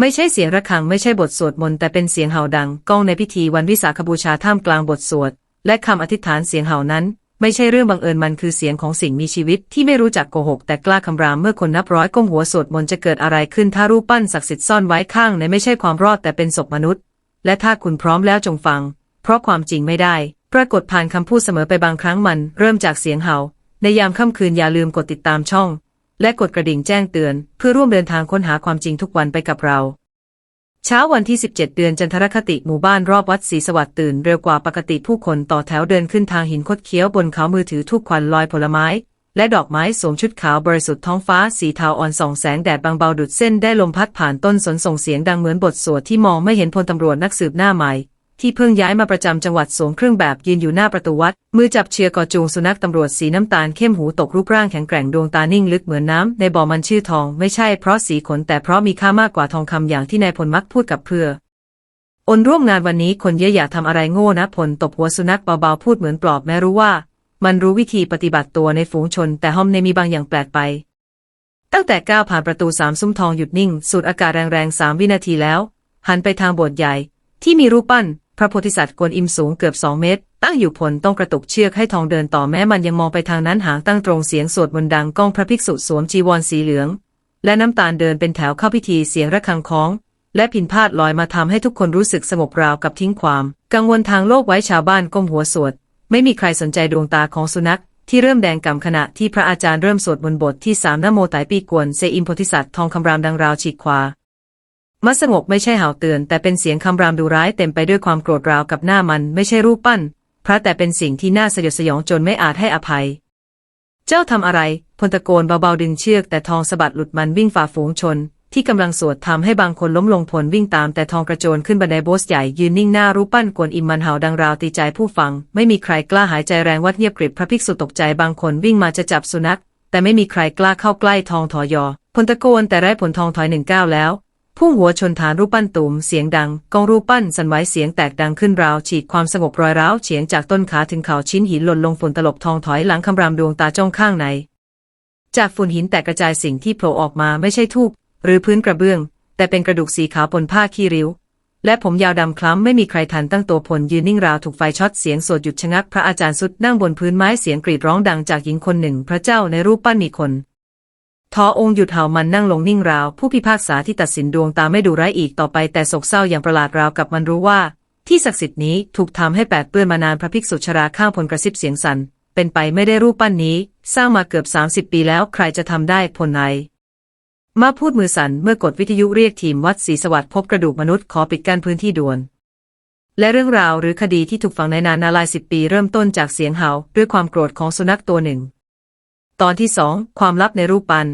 ไม่ใช่เสียงระฆังไม่ใช่บทสวดมนต์แต่เป็นเสียงเห่าดังก้องในพิธีวันวิสาขบูชาท่ามกลางบทสวด และคำอธิษฐานเสียงเห่านั้น ไม่ใช่เรื่องบังเอิญมันคือเสียงของสิ่งมีชีวิตที่ไม่รู้จักโกหก แต่กล้าคำรามเมื่อคนนับร้อยก้มหัวสวดมนต์จะเกิดอะไรขึ้นถ้ารูปปั้นศักดิ์สิทธิ์ซ่อนไว้ข้างในไม่ใช่ความรอดแต่เป็นศพมนุษย์ และถ้าคุณพร้อมแล้วจงฟัง เพราะความจริงไม่ได้ ปรากฏผ่านคำพูดเสมอไปบางครั้งมัน เริ่มจากเสียงเห่า ในยามค่ำคืนอย่าลืมกดติดตามช่อง และกดกระดิ่งแจ้งเตือน เพื่อร่วมเดินทางค้นหาความจริงทุกวันไปกับเรา เช้าวันที่ 17 เดือนจันทรคติหมู่บ้านรอบวัดศรีสวัสดิ์ตื่นเร็วกว่าปกติผู้คนต่อแถวเดินขึ้นทางหินคดเคี้ยวบนเขามือถือทุกควันลอยผลไม้ และดอกไม้สวมชุดขาวบริสุทธิ์ท้องฟ้าสีเทาอ่อนส่องแสงแดดบางเบาดุดเส้นได้ลมพัดผ่านต้นสนส่งเสียงดังเหมือนบทสวดที่มองไม่เห็นพลตำรวจนักสืบหน้าใหม่ ที่เพิ่งย้ายมาประจำจังหวัดสวมเครื่องแบบยืนอยู่หน้าประตูวัด มือจับเชียร์กอจูงสุนัขตำรวจสีน้ำตาลเข้มหูตกรูปร่างแข็งแกร่งดวงตานิ่งลึกเหมือนน้ำในบ่อมันชื่อทอง ไม่ใช่เพราะสีขนแต่เพราะมีค่ามากกว่าทองคำอย่างที่นายพลมักพูดกับเพื่ออนร่วมงานวันนี้คนเยอะอย่าทำอะไรโง่นะพลตบหัวสุนัขเบาๆพูดเหมือนปลอบแม้รู้ว่า มันรู้วิธีปฏิบัติตัวในฝูงชน แต่ห้อมในมีบางอย่างแปลกไป ตั้งแต่ก้าวผ่านประตูสามซุ้มทองหยุดนิ่ง สูดอากาศแรงๆสามวินาทีแล้ว หันไปทางโบสถ์ใหญ่ ที่มีรูปปั้น พระโพธิสัตว์กวนอิมสูงเกือบสองเมตร ตั้งอยู่ผลต้องกระตุกเชือกให้ทองเดินต่อแม้มันยังมองไปทางนั้นหางตั้งตรงเสียงสวดมนต์ดังก้องพระภิกษุสวมจีวรสีเหลือง และน้ำตาลเดินเป็นแถวเข้าพิธีเสียงระฆังคล้อง และพินพาดลอยมาทำให้ทุกคนรู้สึกสงบราวกับทิ้งความ กังวลทางโลกไว้ชาวบ้านก้มหัวสวด ไม่มีใครสนใจดวงตาของสุนัข ที่เริ่มแดงก่ำขณะที่พระอาจารย์เริ่มสวดมนต์บทที่สามนโมไตรปีกวนเซอิมโพธิสัตว์ทองคำรามดังราวฉีกขวา มัสงบไม่ใช่เห่าเตือน แต่เป็นเสียงคำรามดูร้ายเต็มไปด้วยความโกรธราวกับหน้ามันไม่ใช่รูปปั้น พระแต่เป็นสิ่งที่น่าสยดสยองจนไม่อาจให้อภัย เจ้าทำอะไร พลตะโกนเบาๆดึงเชือกแต่ทองสะบัดหลุดมันวิ่งฝ่าฝูงชน ที่กำลังสวดทำให้บางคนล้มลงผลวิ่งตามแต่ทองกระโจนขึ้นบันไดโบสใหญ่ยืนนิ่งหน้ารูปปั้นกวนอิมมันเห่าดังราวตีใจผู้ฟัง ไม่มีใครกล้าหายใจแรงวัดเงียบกริบพระภิกษุตกใจบางคนวิ่งมาจะจับสุนัขแต่ไม่มีใครกล้าเข้าใกล้ทองถอยอพลตะโกนแต่ไร้ผลทองถอยหนึ่งก้าวแล้ว พุ่งหัวชนฐานรูปปั้นตูมเสียงดังกองรูปปั้นสั่นไหวเสียงแตกดังขึ้นราวฉีดความสงบรอยร้าวเฉียงจากต้นขาถึงเข่าชิ้นหินหล่นลงฝุ่นตลบทองถอยหลังคำรามดวงตาจ้องข้างใน จากฝุ่นหินแตกกระจายสิ่งที่โผล่ออกมาไม่ใช่ทูบหรือพื้นกระเบื้อง แต่เป็นกระดูกสีขาวปนผ้าขี้ริ้ว และผมยาวดำคล้ำไม่มีใครทันตั้งตัวพลยืนนิ่งราวถูกไฟช็อตเสียงสวดหยุดชะงักพระอาจารย์สุดนั่งบนพื้นไม้เสียงกรีดร้องดังจากหญิงคนหนึ่ง พระเจ้าในรูปปั้นมีคน ทอองค์หยุดเห่ามันนั่งลงนิ่งราว ผู้พิพากษาที่ตัดสินดวงตาไม่ดูร้ายอีกต่อไปแต่โศกเศร้าอย่างประหลาดราวกับมันรู้ว่า ที่ศักดิ์สิทธิ์นี้ถูกทำให้แปดเปื้อนมานานพระภิกษุชราข้างพลกระซิบเสียงสัน่นเป็นไปไม่ได้รูปปั้นนี้ สร้างมาเกือบ 30 ปีแล้วใครจะทำได้พลไหนมาพูดมือสั่นเมื่อกดวิทยุเรียกทีมวัดศรีสวัสดิ์พบกระดูกมนุษย์ขอปิดกั้นพื้นที่ด่วน และเรื่องราวหรือคดีที่ถูกฝังในนานนาลายสิบปีเริ่มต้นจากเสียงเห่าด้วยความโกรธของสุนัขตัวหนึ่ง ตอนที่สองความลับในรูปปั้น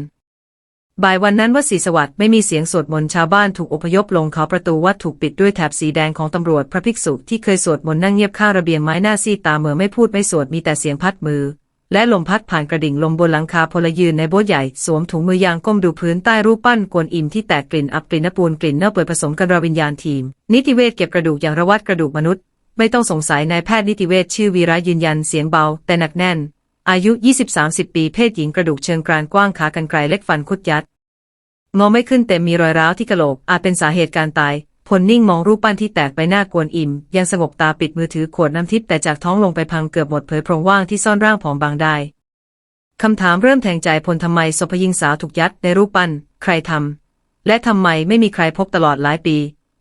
บ่ายวันนั้นวัดศรีสวัสดิ์ไม่มีเสียงสวดมนต์ชาวบ้านถูกอพยพลงเขาประตูวัดถูกปิดด้วยแถบสีแดงของตำรวจพระภิกษุที่เคยสวดมนต์นั่งเงียบข้าระเบียงไม้หน้าซีตาเหมื่อไม่พูดไม่สวดมีแต่เสียงพัดมือ และลมพัดผ่านกระดิ่งลมบนหลังคาพลยืนในโบสถ์ใหญ่สวมถุงมือยางก้มดูพื้นใต้รูปปั้นกวนอิมที่แตกกลิ่นอับกลิ่นนปูนกลิ่นเน่าเปื่อยผสมกันราววิญญาณทีม นิติเวชเก็บกระดูกอย่างระวัดกระดูกมนุษย์ ไม่ต้องสงสัยนายแพทย์นิติเวชชื่อวีระยืนยันเสียงเบา แต่หนักแน่น อายุ 20-30 ปี เพศหญิงกระดูกเชิงกรานกว้างขากรรไกรเล็กฟันคุดยัดงอไม่ขึ้นเต็มมีรอยร้าวที่กะโหลก อาจเป็นสาเหตุการตาย พลนิ่งมองรูปปั้นที่แตกไปหน้ากวนอิมยังสงบตาปิดมือถือขวดน้ำทิพย์แต่จากท้องลงไปพังเกือบหมดเผยโพรงว่างที่ซ่อนร่างผอมบางได้คำถามเริ่มแทงใจพลทำไมศพหญิงสาวถูกยัดในรูปปั้น ใครทำและทำไมไม่มีใครพบตลอดหลายปี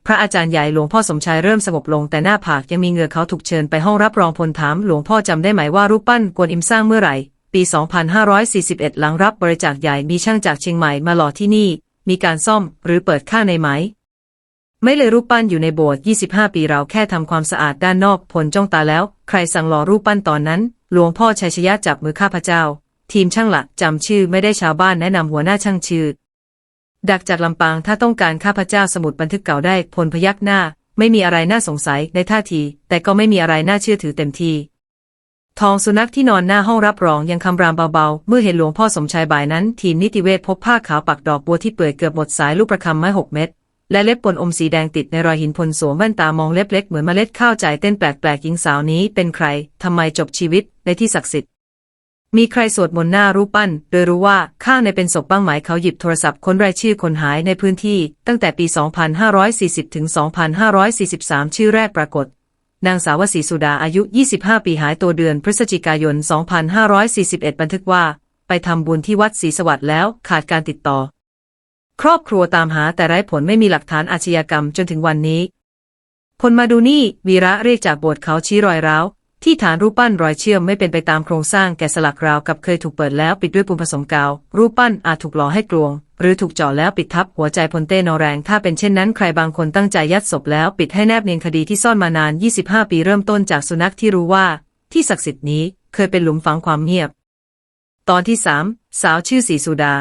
พระอาจารย์ใหญ่หลวงพ่อสมชายเริ่มสงบลงแต่หน้าผากยังมีเหงื่อเขาถูกเชิญไปห้องรับรองพลถามหลวงพ่อจำได้ไหมว่ารูปปั้นกวนอิมสร้างเมื่อไหร่ ปี 2541 หลังรับบริจาคใหญ่มีช่างจากเชียงใหม่มาหล่อที่นี่ มีการซ่อมหรือเปิดค่างในไหม ไม่เลยรูปปั้นอยู่ในโบสถ์ 25 ปีเราแค่ทำความสะอาดด้านนอกผลจ้องตาแล้ว ใครสั่งหล่อรูปปั้นตอนนั้น หลวงพ่อชัยชยะจับมือข้าพเจ้า ทีมช่างหลักจำชื่อไม่ได้ชาวบ้านแนะนำหัวหน้าช่างชื่อ ดักจากลำปางถ้าต้องการข้าพเจ้าสมุดบันทึกเก่าได้พลพยักหน้า ไม่มีอะไรน่าสงสัยในท่าที แต่ก็ไม่มีอะไรน่าเชื่อถือเต็มทีทองสุนัขที่นอนหน้าห้องรับรองยังคำรามเบาๆ เมื่อเห็นหลวงพ่อสมชายบ่ายนั้น ทีมนิติเวชพบผ้าขาวปักดอกบัวที่เปื่อยเกือบหมดสายลูกประคำไม้หกเม็ดและเล็บปนอมสีแดงติดในรอยหินพลสวมแว่นตามองเล็บเล็กเหมือนเมล็ดข้าวใจเต้นแปลกๆหญิงสาวนี้เป็นใครทำไมจบชีวิตในที่ศักดิ์สิทธิ์ มีใครสวดมนต์หน้ารูปปั้น โดยรู้ว่าข้างในเป็นศพบ้างไหมเขาหยิบโทรศัพท์ค้นรายชื่อคนหายในพื้นที่ ตั้งแต่ปี 2540 ถึง 2543 ชื่อแรกปรากฏ นางสาววสีสุดาอายุ 25 ปีหายตัวเดือนพฤศจิกายน 2541 บันทึกว่า ไปทำบุญที่วัดศรีสวัสดิ์แล้วขาดการติดต่อ ครอบครัวตามหาแต่ไร้ผลไม่มีหลักฐานอาชญากรรมจนถึงวันนี้พลมาดูนี่วีระเรียกจากโบสถ์เขาชี้รอยร้าว ที่ฐานรูปปั้นรอยเชื่อมไม่เป็นไปตามโครงสร้างแกะสลักราวกับเคยถูกเปิดแล้วปิดด้วยปูนผสมกาว รูปปั้นอาจถูกหล่อให้กลวง หรือถูกเจาะแล้วปิดทับหัวใจพลเต้นอแรง ถ้าเป็นเช่นนั้นใครบางคนตั้งใจยัดศพแล้วปิดให้แนบเนียนคดีที่ซ่อนมานาน 25 ปีเริ่มต้นจากสุนัขที่รู้ว่า ที่ศักดิ์สิทธิ์นี้เคยเป็นหลุมฝังความเงียบ ตอนที่สามสาวชื่อสีสุดา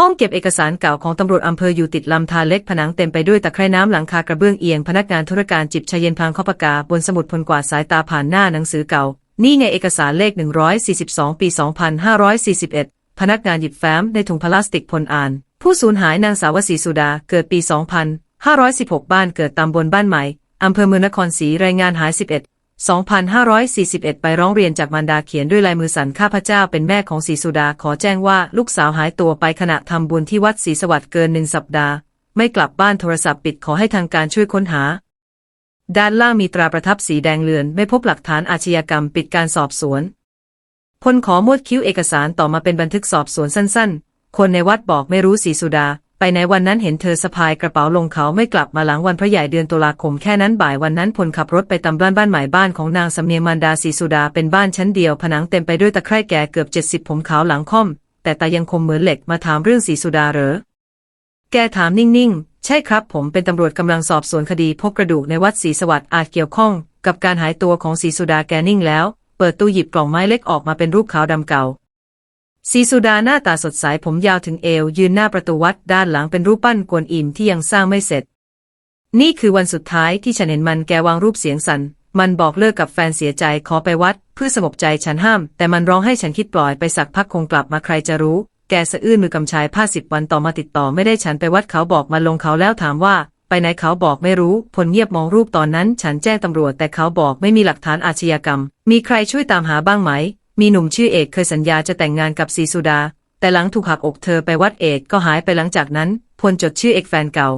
ห้องเก็บเอกสารเก่าของตำรวจอำเภออยู่ติดลำธารเล็กผนังเต็มไปด้วยตะไคร่น้ำหลังคากระเบื้องเอียง พนักงานธุรการจิบชาเย็นพลางข้อปากกา บนสมุดพลกวาดสายตาผ่านหน้าหนังสือเก่า นี่ไงเอกสารเลข 142 ปี 2541 พนักงานหยิบแฟ้มในถุงพลาสติกพลอ่าน ผู้สูญหายนางสาววสีสุดาเกิดปี 2516 บ้านเกิดตำบลบ้านใหม่อำเภอเมืองนครศรีรายงานหาย 11 2541 ไปร้องเรียนจากมารดาเขียนด้วยลายมือสันข้าพเจ้าเป็นแม่ของศรีสุดาขอแจ้งว่าลูกสาวหายตัวไปขณะทำบุญที่วัดศรีสวัสดิ์เกินหนึ่งสัปดาห์ ไม่กลับบ้านโทรศัพท์ปิดขอให้ทางการช่วยค้นหา ด้านล่างมีตราประทับสีแดงเลือน ไม่พบหลักฐานอาชญากรรมปิดการสอบสวนพลขอมวดคิ้วเอกสารต่อมาเป็นบันทึกสอบสวนสั้น ๆ คนในวัดบอกไม่รู้สีสุดา ไปในวันนั้นเห็นเธอสะพายกระเป๋าลงเขาไม่กลับมาหลังวันพระใหญ่เดือนตุลาคมแค่นั้นบ่ายวันนั้นพลขับรถไปตำบ้านบ้านใหม่บ้านของนางสำเนียงมารดาสีสุดาเป็นบ้านชั้นเดียว ผนังเต็มไปด้วยตะไคร่แก่เกือบเจ็ดสิบผมขาวหลังค่อม แต่ตายังคมเหมือนเหล็กมาถามเรื่องสีสุดาเหรอ แกถามนิ่งๆ ใช่ครับ ผมเป็นตำรวจกำลังสอบสวนคดีพบกระดูกในวัดศรีสวัสดิ์อาจเกี่ยวข้อง กับการหายตัวของศรีสุดาแกนิ่งแล้ว เปิดตู้หยิบกล่องไม้เล็กออกมาเป็นรูปขาวดำเก่า ศรีสุดาหน้าตาสดใสผมยาวถึงเอว ยืนหน้าประตูวัดด้านหลังเป็นรูปปั้นกวนอิมที่ยังสร้างไม่เสร็จ นี่คือวันสุดท้ายที่ฉันเห็นมันแกวางรูปเสียงสัน่นมันบอกเลิกกับแฟนเสียใจขอไปวัด เพื่อสงบใจฉันห้าม แต่มันร้องให้ฉันคิดปล่อยไปสักพักคงกลับมาใครจะรู้ แกสะอื้นมือกำชายผ้าสิบวันต่อมาติดต่อไม่ได้ฉันไปวัดเขาบอกมาลงเขาแล้วถามว่า ไปไหนเขาบอกไม่รู้ พลเงียบมองรูปตอนนั้น ฉันแจ้งตำรวจแต่เขาบอกไม่มีหลักฐานอาชญากรรม มีใครช่วยตามหาบ้างไหม มีหนุ่มชื่อเอกเคยสัญญาจะแต่งงานกับสีสุดา แต่หลังถูกหักอกเธอไปวัดเอกก็หายไปหลังจากนั้น พลจดชื่อเอกแฟนเก่า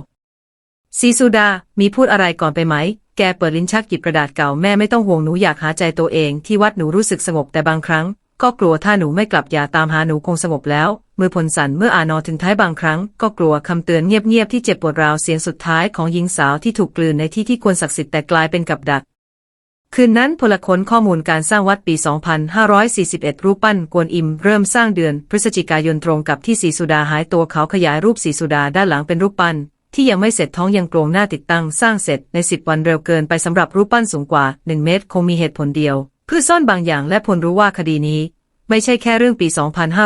ซีซูดา มีพูดอะไรก่อนไปไหม แกเปิดลิ้นชักหยิบกระดาษเก่าแม่ไม่ต้องห่วงหนูอยากหาใจตัวเอง ที่วัดหนูรู้สึกสงบแต่บางครั้ง ก็กลัวถ้าหนูไม่กลับอย่าตามหาหนูคงสงบแล้ว มือพลสั่นเมื่ออานอถึงท้ายบางครั้ง ก็กลัวคำเตือนเงียบๆที่เจ็บปวดราวเสียงสุดท้ายของหญิงสาวที่ถูกกลืนในที่ที่ควรศักดิ์สิทธิ์แต่กลายเป็นกับดัก คืนนั้นพลค้นข้อมูลการสร้างวัดปี 2541 รูปปั้นกวนอิม เริ่มสร้างเดือนพฤศจิกายนตรงกับที่สีสุดาหายตัวเขาขยายรูปสีสุดาด้านหลังเป็นรูปปั้น ที่ยังไม่เสร็จท้องยังโกรงหน้าติดตั้งสร้างเสร็จใน 10 วันเร็วเกินไปสำหรับรูปปั้นสูงกว่า 1 เมตร คงมีเหตุผลเดียว เพื่อซ่อนบางอย่างและพลรู้ว่าคดีนี้ ไม่ใช่แค่เรื่องปี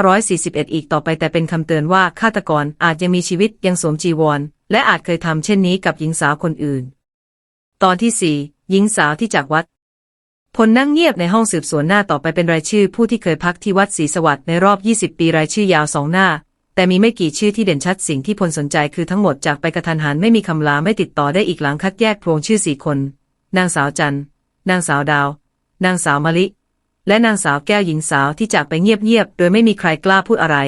2541 อีกต่อไปแต่เป็นคำเตือนว่าฆาตกรอาจยังมีชีวิตยังสวมจีวร และอาจเคยทำเช่นนี้กับหญิงสาวคนอื่น ตอนที่สี่ หญิงสาวที่จากวัด พลนั่งเงียบในห้องสืบสวนหน้าต่อไปเป็นรายชื่อผู้ที่เคยพักที่วัดศรีสวัสดิ์ในรอบ 20 ปีรายชื่อยาวสองหน้า แต่มีไม่กี่ชื่อที่เด่นชัดสิ่งที่พลสนใจคือทั้งหมดจากไปกระทันหันไม่มีคำลาไม่ติดต่อได้อีกหลังคัดแยกโพรงชื่อสี่คน นางสาวจันนางสาวดาว นางสาวมะลิ และนางสาวแก้วหญิงสาวที่จากไปเงียบๆโดยไม่มีใครกล้าพูดอะไร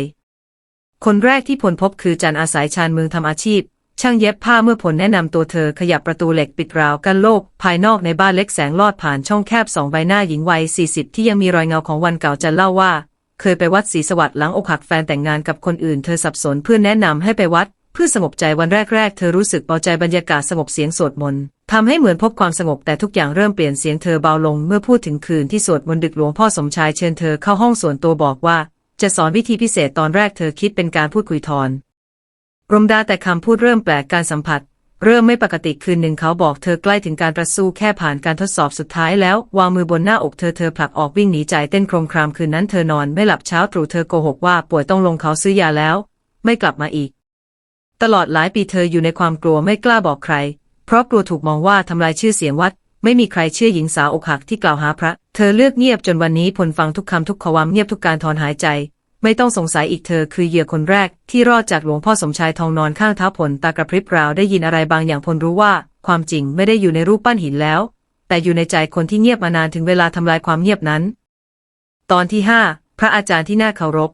คนแรกที่พลพบคือจันอาศัยชานเมืองทำอาชีพ ช่างเย็บผ้าเมื่อผลแนะนำตัวเธอขยับประตูเหล็กปิดราวกันโลก ภายนอกในบ้านเล็กแสงลอดผ่านช่องแคบสองใบหน้าหญิงวัย 40 ที่ยังมีรอยเงาของวันเก่าจันเล่าว่า เคยไปวัดศรีสวัสดิ์หลังอกหักแฟนแต่งงานกับคนอื่น เธอสับสนเพื่อนแนะนำให้ไปวัด เพื่อสงบใจวันแรกๆ เธอรู้สึกเบาใจบรรยากาศสงบเสียงสวดมนต์ทำให้เหมือนพบความสงบแต่ทุกอย่างเริ่มเปลี่ยนเสียงเธอเบาลงเมื่อพูดถึงคืนที่สวดมนต์ดึกหลวงพ่อสมชายเชิญเธอเข้าห้องส่วนตัวบอกว่า จะสอนวิธีพิเศษตอนแรกเธอคิดเป็นการพูดคุยทอน รมดาแต่คำพูดเริ่มแปลกการสัมผัส เริ่มไม่ปกติคืนหนึ่งเขาบอกเธอใกล้ถึงการประสู้แค่ผ่านการทดสอบสุดท้ายแล้ว วางมือบนหน้าอกเธอเธอผลักออกวิ่งหนีใจเต้นโครมครามคืนนั้นเธอนอนไม่หลับเช้าตรู่เธอโกหกว่าป่วยต้องลงเขาซื้อยาแล้ว ไม่กลับมาอีก ตลอดหลายปีเธออยู่ในความกลัวไม่กล้าบอกใคร เพราะกลัวถูกมองว่าทำลายชื่อเสียงวัด ไม่มีใครเชื่อหญิงสาวอกหักที่กล่าวหาพระ เธอเลือกเงียบจนวันนี้พลฟังทุกคำทุกขวามเงียบทุกการถอนหายใจ ไม่ต้องสงสัยอีกเธอคือเหยื่อคนแรก ที่รอดจากหลวงพ่อสมชายทองนอนข้างเท้าผลตากระพริบราวได้ยินอะไรบางอย่างพลรู้ว่า ความจริงไม่ได้อยู่ในรูปปั้นหินแล้ว แต่อยู่ในใจคนที่เงียบมานานถึงเวลาทำลายความเงียบนั้น ตอนที่ห้าพระอาจารย์ที่น่าเคารพ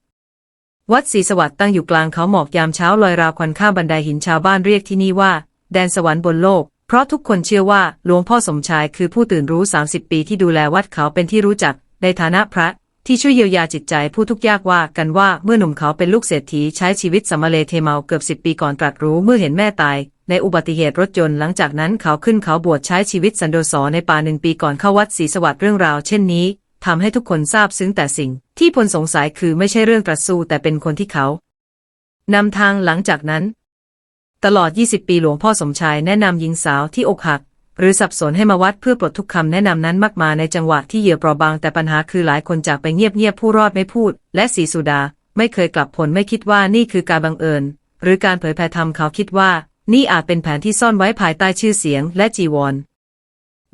วัดศรีสวัสดิ์ตั้งอยู่กลางเขาหมอกยามเช้าลอยราวควันข้ามบันไดหินชาวบ้านเรียกที่นี่ว่า แดนสวรรค์บนโลก เพราะทุกคนเชื่อว่าหลวงพ่อสมชายคือผู้ตื่นรู้ 30 ปีที่ดูแลวัดเขาเป็นที่รู้จักในฐานะพระ ที่ช่วยเยียวยาจิตใจผู้ทุกข์ยากว่ากันว่าเมื่อหนุ่มเขาเป็นลูกเศรษฐีใช้ชีวิตสมเลเทเมาเกือบสิบปีก่อนตรัสรู้เมื่อเห็นแม่ตาย ในอุบัติเหตุรถยนต์หลังจากนั้นเขาขึ้นเขาบวชใช้ชีวิตสันโดษในป่าหนึ่งปีก่อนเข้าวัดศรีสวัสดิ์เรื่องราวเช่นนี้ทำให้ทุกคนทราบซึ้งแต่สิ่ง ที่พลสงสัยคือไม่ใช่เรื่องตรัสสู้แต่เป็นคนที่เขานำทางหลังจากนั้น ตลอด 20 ปีหลวงพ่อสมชายแนะนำหญิงสาวที่อกหัก หรือสับสนให้มาวัดเพื่อปลดทุกคำแนะนำนั้นมากมาในจังหวะที่เหยื่อเปราะบางแต่ปัญหาคือหลายคนจากไปเงียบๆผู้รอดไม่พูด และสีสุดา ไม่เคยกลับผลไม่คิดว่านี่คือการบังเอิญ หรือการเผยแผ่ธรรมเขาคิดว่า นี่อาจเป็นแผนที่ซ่อนไว้ภายใต้ชื่อเสียง และจีวร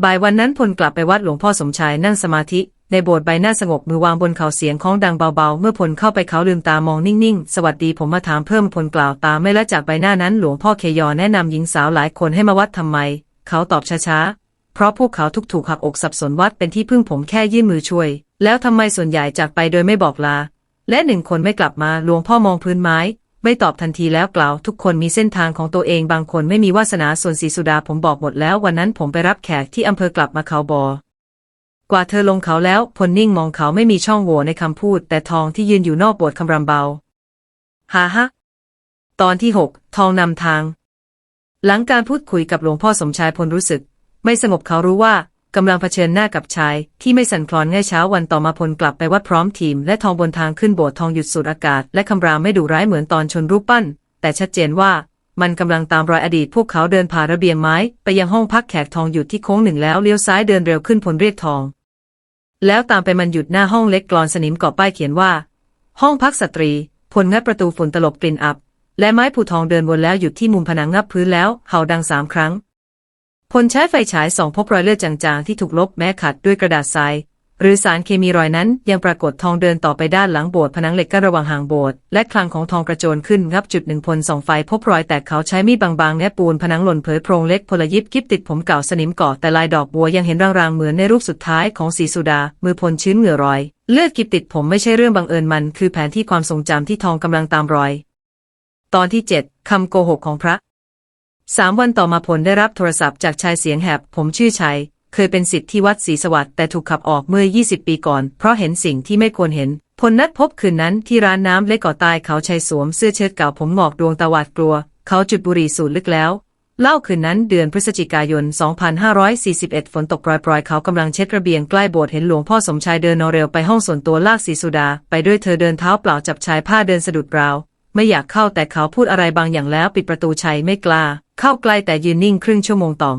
บ่ายวันนั้นพลกลับไปวัดหลวงพ่อสมชายนั่งสมาธิในโบสถ์ใบหน้าสงบมือวางบนเข่าเสียงของดังเบาๆ เมื่อพลเข้าไปเขาลืมตามองนิ่งๆ สวัสดีผมมาถามเพิ่มพลกล่าวตามไม่ละจากใบหน้านั้นหลวงพ่อเคยอแนะนำหญิงสาวหลายคนให้มาวัดทำไม เขาตอบช้าๆ เพราะพวกเขาทุกถูกหักอกสับสนวัดเป็นที่พึ่งผมแค่ยื่นมือช่วย แล้วทำไมส่วนใหญ่จากไปโดยไม่บอกลา และหนึ่งคนไม่กลับมาหลวงพ่อมองพื้นไม้ ไม่ตอบทันทีแล้วกล่าว ทุกคนมีเส้นทางของตัวเองบางคนไม่มีวาสนาส่วนสีสุดาผมบอกหมดแล้ววันนั้นผมไปรับแขกที่อำเภอกลับมาเขาบอกว่าเธอลงเขาแล้วพลนิ่งมองเขาไม่มีช่องโหว่ในคำพูด แต่ทองที่ยืนอยู่นอกโบสถ์คำรำเบาฮ่าฮะตอนที่หกทองนำทาง หลังการพูดคุยกับหลวงพ่อสมชายพลรู้สึก ไม่สงบเขารู้ว่ากำลังเผชิญหน้ากับชาย ที่ไม่สั่นคลอนง่ายเช้าวันต่อมาพลกลับไปวัดพร้อมทีม และทองบนทางขึ้นโบสถ์ทองหยุดสูดอากาศ และคำรามไม่ดุร้ายเหมือนตอนชนรูปปั้น แต่ชัดเจนว่ามันกำลังตามรอยอดีตพวกเขาเดินผ่านระเบียงไม้ ไปยังห้องพักแขกทองหยุดที่โค้งหนึ่งแล้วเลี้ยวซ้ายเดินเร็วขึ้นพลเรียกทอง แล้วตามไปมันหยุดหน้าห้องเล็กกรอนสนิมก่อป้ายเขียนว่า ห้องพักสตรีพลงัดประตูฝุ่นตลบกลิ่นอับ และไม้ผูทองเดินวนแล้วหยุดที่มุมผนังงับพื้นแล้วเห่าดังสามครั้ง พลใช้ไฟฉายส่องพบรอยเลือดจางๆที่ถูกลบแม้ขัดด้วยกระดาษทราย หรือสารเคมีรอยนั้นยังปรากฏทองเดินต่อไปด้านหลังโบสถ์ผนังเหล็กกั้นระหว่างห่างโบสถ์และคลังของทองกระโจนขึ้นงับจุดหนึ่งพลส่องไฟพบรอยแตกเขาใช้มีดบางๆแนบปูนผนังหล่นเผยโพรงเล็กพลยิบกิบติดผมเก่าสนิมเกาะแต่ลายดอกบัวยังเห็นรางๆเหมือนในรูปสุดท้ายของสีสุดา มือพลชื้นเหงื่อรอย เลือดกิบติดผมไม่ใช่เรื่องบังเอิญมัน คือแผนที่ความทรงจำที่ทองกำลังตามรอย ตอนที่เจ็ดคำโกหกของพระสามวันต่อมาพลได้รับโทรศัพท์จากชายเสียงแหบ ผมชื่อชัย เคยเป็นศิษย์ที่วัดศรีสวัสดิ์แต่ถูกขับออกเมื่อ 20 ปีก่อน เพราะเห็นสิ่งที่ไม่ควรเห็นพลนัดพบคืนนั้นที่ร้านน้ำเล็กก่อใตายเขาชายสวมเสื้อเชิ้ตเก่าผมหงอกดวงตาหวาดกลัว เขาจุดบุหรี่สูดลึกแล้ว เล่าคืนนั้นเดือนพฤศจิกายน 2541 ฝนตกปรอยๆ เขากำลังเช็ดระเบียงใกล้โบสถ์เห็นหลวงพ่อสมชายเดินนอเร็วไปห้องส่วนตัวลากสีสุดา ไปด้วยเธอเดินเท้าเปล่าจับชายผ้าเดินสะดุดราว ไม่อยากเข้าแต่เขาพูดอะไรบางอย่างแล้วปิดประตูชัยไม่กล้า เข้าใกล้แต่ยืนนิ่งครึ่งชั่วโมงต่อ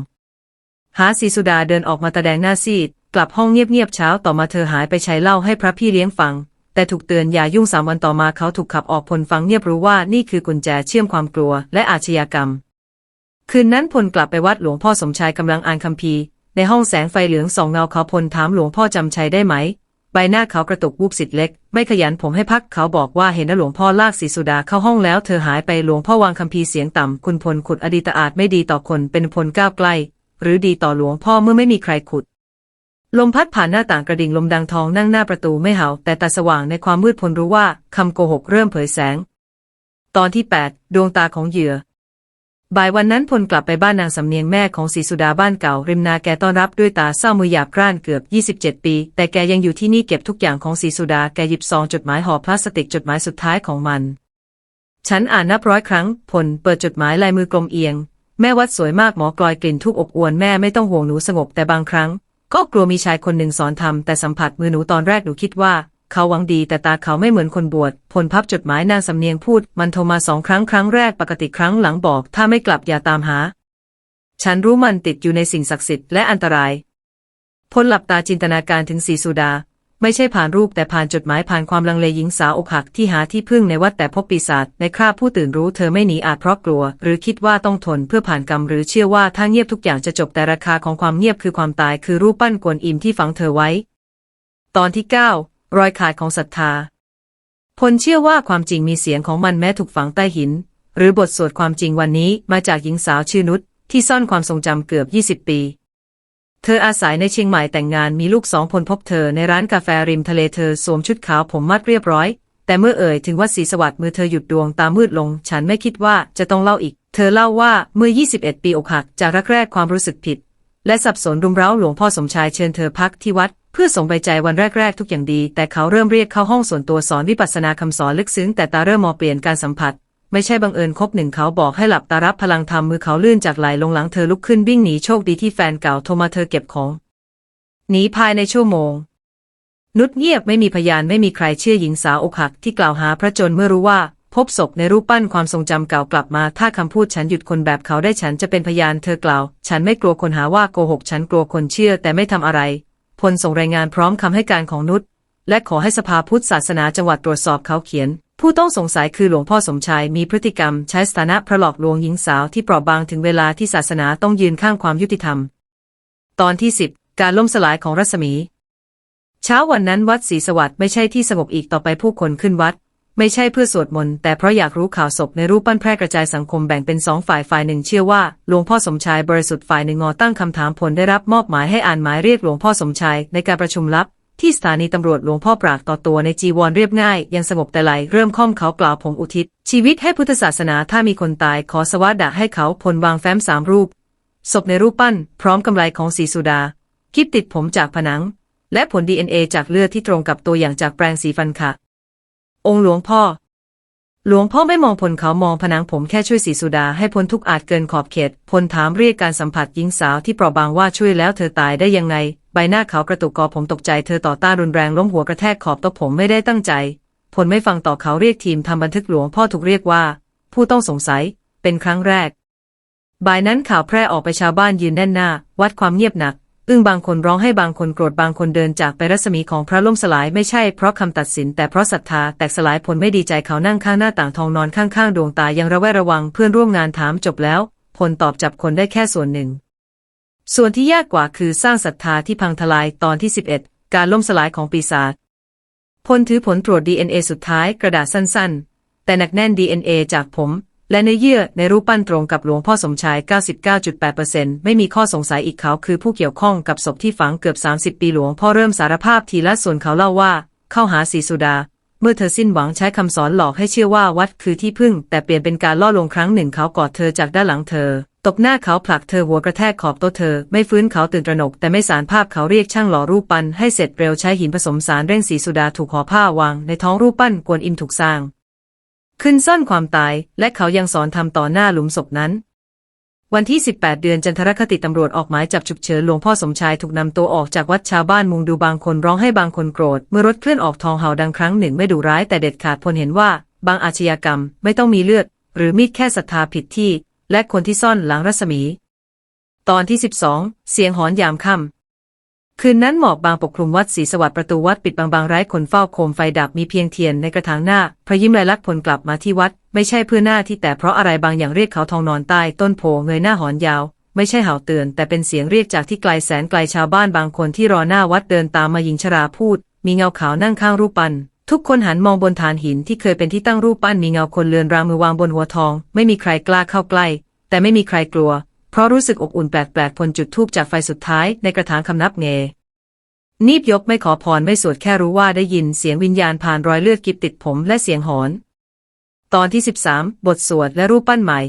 หาสีสุดาเดินออกมาตะแดงหน้าซีด กลับห้องเงียบๆเช้าต่อมาเธอหายไปใช้เหล้าให้พระพี่เลี้ยงฟัง แต่ถูกเตือนอย่ายุ่งสามวันต่อมาเขาถูกขับออกพลฟังเงียบรู้ว่านี่คือกุญแจเชื่อมความกลัวและอาชญากรรม คืนนั้นพลกลับไปวัดหลวงพ่อสมชายกำลังอ่านคัมภีร์ในห้องแสงไฟเหลืองสองเงาเขาพลถามหลวงพ่อจำชัยได้ไหม ใบหน้าเขากระตุกวูบสิทธิ์เล็ก ไม่ขยันผมให้พักเขาบอกว่าเห็นนะหลวงพ่อลากสีสุดาเข้าห้องแล้วเธอหายไปหลวงพ่อวางคัมภีเสียงต่ำคุณพลขุดอดีตอาจไม่ดีต่อคนเป็นพลก้าวใกล้หรือดีต่อหลวงพ่อเมื่อไม่มีใครขุด ลมพัดผ่านหน้าต่างกระดิ่งลมดังทองนั่งหน้าประตูไม่เห่าแต่ตาสว่างในความมืดพลรู้ว่าคำโกหกเริ่มเผยแสง ตอนที่ 8 ดวงตาของเหยื่อ บ่ายวันนั้นพลกลับไปบ้านนางสำเนียงแม่ของศรีสุดาบ้านเก่า ริมนาแกต้อนรับด้วยตาเศร้ามือหยาบกร้านเกือบ 27 ปี แต่แกยังอยู่ที่นี่เก็บทุกอย่างของศรีสุดาแกหยิบซองจดหมายห่อพลาสติกจดหมายสุดท้ายของมัน ฉันอ่านนับร้อยครั้ง พลเปิดจดหมายลายมือกลมเอียง แม่วัดสวยมากหมอกลอยกลิ่นทุกอบอวนแม่ไม่ต้องห่วงหนูสงบแต่บางครั้ง ก็กลัวมีชายคนหนึ่งสอนทำแต่สัมผัสมือหนูตอนแรกหนูคิดว่า เขาหวังดีแต่ตาเขาไม่เหมือนคนบวชพลพับจดหมายนางสำเนียงพูด มันโทรมาสองครั้งครั้งแรกปกติครั้งหลังบอก ถ้าไม่กลับอย่าตามหา ฉันรู้มันติดอยู่ในสิ่งศักดิ์สิทธิ์และอันตราย พลหลับตาจินตนาการถึงสีสุดา ไม่ใช่ผ่านรูปแต่ผ่านจดหมายผ่านความลังเลหญิงสาวอกหักที่หาที่พึ่งในวัดแต่พบปีศาจในคราบผู้ตื่นรู้เธอไม่หนีอาจเพราะกลัว หรือคิดว่าต้องทนเพื่อผ่านกรรมหรือเชื่อว่าถ้าเงียบทุกอย่างจะจบแต่ราคาของความเงียบคือความตายคือรูปปั้นกวนอิมที่ฝังเธอไว้ ตอนที่9 รอยขาดของศรัทธา พลเชื่อว่าความจริงมีเสียงของมันแม้ถูกฝังใต้หิน หรือบทสวดความจริงวันนี้มาจากหญิงสาวชื่อนุชที่ซ่อนความทรงจำเกือบ 20 ปี เธออาศัยในเชียงใหม่แต่งงานมีลูกสองคนพบเธอในร้านกาแฟริมทะเลเธอสวมชุดขาวผมมัดเรียบร้อย แต่เมื่อเอ่ยถึงวัดศรีสวัสดิ์มือเธอหยุดดวงตามืดลง ฉันไม่คิดว่าจะต้องเล่าอีก เธอเล่าว่าเมื่อ 21 ปีอกหักจากรักแรกความรู้สึกผิด และสับสนรุมเร้าหลวงพ่อสมชายเชิญเธอพักที่วัด เพื่อส่งใบใจวันแรก ๆ ทุกอย่างดี แต่เขาเริ่มเรียกเข้าห้องส่วนตัวสอนวิปัสสนาคำสอนลึกซึ้งแต่ตาเริ่มมองเปลี่ยนการสัมผัส ไม่ใช่บังเอิญคบหนึ่งเขาบอกให้หลับตารับพลังธรรมมือเขาลื่นจากไหลลงหลังเธอลุกขึ้นวิ่งหนีโชคดีที่แฟนเก่าโทรมาเธอเก็บของหนีภายในชั่วโมง นุชเงียบไม่มีพยานไม่มีใครเชื่อหญิงสาวอกหักที่กล่าวหาพระจนเมื่อรู้ว่าพบศพในรูปปั้นความทรงจำเก่ากลับมา ถ้าคำพูดฉันหยุดคนแบบเขาได้ฉันจะเป็นพยานเธอกล่าว ฉันไม่กลัวคนหาว่าโกหก ฉันกลัวคนเชื่อแต่ไม่ทำอะไร พลส่งรายงานพร้อมคำให้การของนุชและขอให้สภาพุทธศาสนาจังหวัดตรวจสอบเขาเขียน ผู้ต้องสงสัยคือหลวงพ่อสมชายมีพฤติกรรมใช้สถานะพระหลอกลวงหญิงสาวที่เปราะบางถึงเวลาที่ศาสนาต้องยืนข้างความยุติธรรม ตอนที่ 10 การล่มสลายของรัศมี เช้าวันนั้นวัดศรีสวัสดิ์ไม่ใช่ที่สงบอีกต่อไปผู้คนขึ้นวัด ไม่ใช่เพื่อสวดมนต์แต่เพราะอยากรู้ข่าวศพในรูปปั้นแพร่กระจายสังคมแบ่งเป็นสองฝ่ายฝ่ายหนึ่งเชื่อว่าหลวงพ่อสมชายบริสุทธิ์ฝ่ายหนึ่งงอตั้งคำถามผลได้รับมอบหมายให้อ่านหมายเรียกหลวงพ่อสมชายในการประชุมลับ ที่สถานีตำรวจหลวงพ่อปรากต่อตัวในจีวรเรียบง่าย ยังสงบแต่ไหลเริ่มค่อมเขากล่าวผมอุทิศ ชีวิตให้พุทธศาสนาถ้ามีคนตายขอสวาดะให้เขาพลวางแฟ้มสามรูปศพในรูปปั้น พร้อมกำไรของสีสุดาคลิปติดผมจากผนัง และผล DNA จากเลือดที่ตรงกับตัวอย่างจากแปรงสีฟันค่ะ องค์หลวงพ่อ หลวงพ่อไม่มองผลเขามองผนังผมแค่ช่วยสีสุดาให้พ้นทุกอาจเกินขอบเขตพลถามเรียกการสัมผัสหญิงสาวที่เปราะบางว่าช่วยแล้วเธอตายได้ยังไง ใบหน้าเขากระตุกกอผมตกใจเธอต่อต้านรุนแรงล้มหัวกระแทกขอบโต๊ะผมไม่ได้ตั้งใจผลไม่ฟังต่อเขาเรียกทีมทำบันทึกหลวงพ่อถูกเรียกว่า ผู้ต้องสงสัย เป็นครั้งแรกบ่ายนั้นข่าวแพร่ออกไปชาวบ้านยืนแน่นหน้า วัดความเงียบหนัก อึ้งบางคนร้องให้บางคนโกรธบางคนเดินจากไปรัศมีของพระล่มสลายไม่ใช่เพราะคำตัดสินแต่เพราะศรัทธาแตกสลายผลไม่ดีใจเขานั่งข้างหน้าต่างทองนอนข้างๆ ดวงตายังระแวดระวังเพื่อนร่วมงานถามจบแล้ว ผลตอบจับคนได้แค่ส่วนหนึ่ง ส่วนที่ยากกว่าคือสร้างศรัทธาที่พังทลายตอนที่ 11 การล่มสลายของปีศาจพลถือผลตรวจ DNA สุดท้ายกระดาษสั้น ๆ แต่หนักแน่น DNA จากผม และเนื้อเยื่อในรูปปั้นตรงกับหลวงพ่อสมชาย 99.8%ไม่มีข้อสงสัยอีกเขาคือผู้เกี่ยวข้องกับศพที่ฝังเกือบ 30 ปีหลวงพ่อเริ่มสารภาพทีละส่วนเขาเล่าว่า เข้าหาสีสุดา เมื่อเธอสิ้นหวังใช้คำสอนหลอกให้เชื่อว่าวัดคือที่พึ่ง แต่เปลี่ยนเป็นการล่อลวงครั้งหนึ่งเขากอดเธอจากด้านหลังเธอ ตบหน้าเขาผลักเธอหัวกระแทกขอบโต๊ะเธอ ไม่ฟื้นเขาตื่นตระหนก แต่ไม่สารภาพเขาเรียกช่างหล่อรูปปั้นให้เสร็จเร็วใช้หินผสมสารเร่งสีสุดาถูกห่อผ้าวางในท้องรูปปั้นกวนอิมถูกสร้าง ขึ้นซ่อนความตาย และเขายังสอนทำต่อหน้าหลุมศพนั้น วันที่ 18 เดือนจันทรคติตำรวจออกหมายจับฉุกเฉินหลวงพ่อสมชายถูกนำตัวออกจากวัดชาวบ้านมุงดูบางคนร้องให้บางคนโกรธ เมื่อรถเคลื่อนออกทองเห่าดังครั้งหนึ่งไม่ดุร้ายแต่เด็ดขาดพลเห็นว่า บางอาชญากรรมไม่ต้องมีเลือด หรือมีดแค่ศรัทธาผิดที่ และคนที่ซ่อนหลังรัศมี ตอนที่ 12 เสียงหอนยามค่ำ คืนนั้นหมอกบางปกคลุมวัดศรีสวัสดิ์ประตูวัดปิดบางๆไร้คนเฝ้าโคมไฟดับมีเพียงเทียนในกระถางหน้า พระยิ้มลายลักษณ์ผลกลับมาที่วัด ไม่ใช่เพื่อหน้าที่แต่เพราะอะไรบางอย่างเรียกเขาทองนอนใต้ต้นโพเงยหน้าหอนยาว ไม่ใช่เห่าเตือน แต่เป็นเสียงเรียกจากที่ไกลแสนไกลชาวบ้านบางคนที่รอหน้าวัดเดินตามมาหญิงชราพูด มีเงาขาวนั่งข้างรูปปั้นทุกคนหันมองบนฐานหินที่เคยเป็นที่ตั้งรูปปั้นมีเงาคนเลือนรางมือวางบนหัวทอง ไม่มีใครกล้าเข้าใกล้ แต่ไม่มีใครกลัว เพราะรู้สึกอบอุ่นแปลกๆพลจุดทูบจากไฟสุดท้ายในกระถางคำนับเงนีบยกไม่ขอพรไม่สวดแค่รู้ว่าได้ยินเสียงวิญญาณผ่านรอยเลือดกิบติดผมและเสียงหอน ตอนที่ 13 บทสวดและรูปปั้นใหม่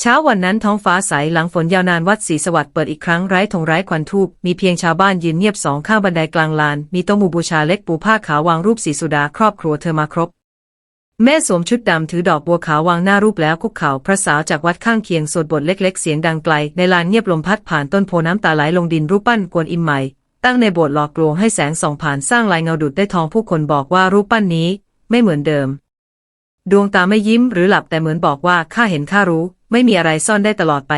เช้าวันนั้นท้องฟ้าใสหลังฝนยาวนานวัดศรีสวัสดิ์เปิดอีกครั้งไร้ธงไร้ควันทูบมีเพียงชาวบ้านยืนเงียบสองข้างบันไดกลางลาน มีโต๊ะหมู่บูชาเล็กปูผ้าขาววางรูปสีสุดาครอบครัวเธอมาครบ แม่สวมชุดดำถือดอกบัวขาววางหน้ารูปแล้วคุกเข่าพระสาวจากวัดข้างเคียงสวดบทเล็ก ๆ เสียงดังไกล ในลานเงียบลมพัดผ่านต้นโพน้ำตาไหลลงดินรูปปั้นกวนอิมใหม่ ตั้งในโบสถ์หลอกลวงให้แสงส่องผ่านสร้างลายเงาดุดได้ทองผู้คนบอกว่ารูปปั้นนี้ ไม่เหมือนเดิม ดวงตาไม่ยิ้มหรือหลับแต่เหมือนบอกว่าข้าเห็นข้ารู้ ไม่มีอะไรซ่อนได้ตลอดไป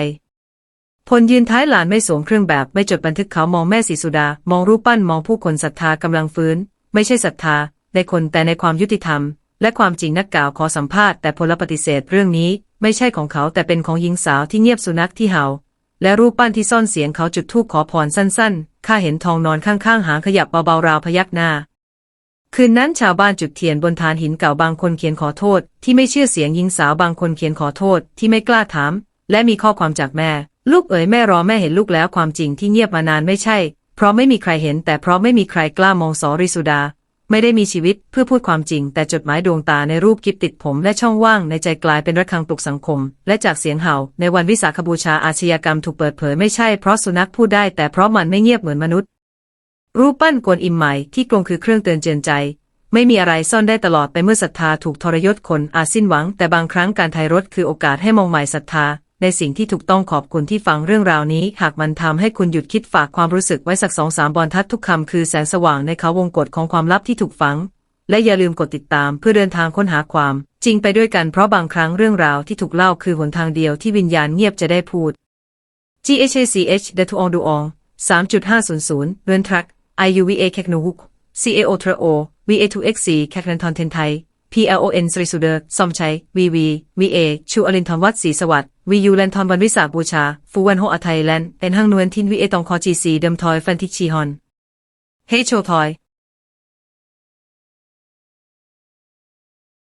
พลยืนท้ายหลานไม่สวมเครื่องแบบไม่จดบันทึกเขามองแม่สีสุดา มองรูปปั้นมองผู้คนศรัทธากำลังฟื้น ไม่ใช่ศรัทธาในคนแต่ในความยุติธรรม และความจริงนักกล่าวขอสัมภาษณ์แต่พลปฏิเสธเรื่องนี้ไม่ใช่ของเขาแต่เป็นของหญิงสาวที่เงียบสุนัขที่เห่า และรูปปั้นที่ซ่อนเสียงเขาจุดธูปขอพรสั้นๆ ข้าเห็นทองนอนข้างๆ หางขยับเบาๆราวพยักหน้า คืนนั้นชาวบ้านจุดเทียนบนฐานหินเก่าบางคนเขียนขอโทษ ที่ไม่เชื่อเสียงหญิงสาวบางคนเขียนขอโทษที่ไม่กล้าถาม และมีข้อความจากแม่ ลูกเอ๋ยแม่รอแม่เห็นลูกแล้วความจริงที่เงียบมานานไม่ใช่ เพราะไม่มีใครเห็นแต่เพราะไม่มีใครกล้ามองสอริสุดา ไม่ได้มีชีวิตเพื่อพูดความจริง แต่จดหมายดวงตาในรูปกิฟติดผมและช่องว่างในใจกลายเป็นระฆังปลุกสังคม และจากเสียงเห่า ในวันวิสาขบูชาอาชญากรรมถูกเปิดเผยไม่ใช่เพราะสุนัขพูดได้แต่เพราะมันไม่เงียบเหมือนมนุษย์ รูปปั้นกวนอิมใหม่ที่กรงคือเครื่องเตือนเจือนใจ ไม่มีอะไรซ่อนได้ตลอดไปเมื่อศรัทธาถูกทรยศคนอาจสิ้นหวัง แต่บางครั้งการไทยรถคือโอกาสให้มองใหม่ศรัทธา ในสิ่งที่ถูกต้องขอบคุณที่ฟังเรื่องราวนี้ หากมันทำให้คุณหยุดคิดฝากความรู้สึกไว้สักสองสามบรรทัดทุกคำคือแสงสว่างในเขาวงกฏของความลับที่ถูกฝัง และอย่าลืมกดติดตามเพื่อเดินทางค้นหาความ จริงไปด้วยกันเพราะบางครั้งเรื่องราวที่ถูกเล่าคือหนทางเดียวที่วิญญาณเงียบจะได้พูด GHACH d e t u o n d u o n 3.500เรือนทรัค IUVA แคกนูฮุก CAO ทรโอ VA2XC แคกนันทอนเทนไทย PLON สริสุเดอร์ซอมชัย VV VA ชูอลินทอนวัดศรีสวัสดิ์ VU แลนทอนวันวิสาบูชา ฟูวันโฮอไทยแลนด์เป็นห้างนวลทิน VA ตองคอจีซีเดิมทอยฟันทิกชีฮอน เฮโชทอย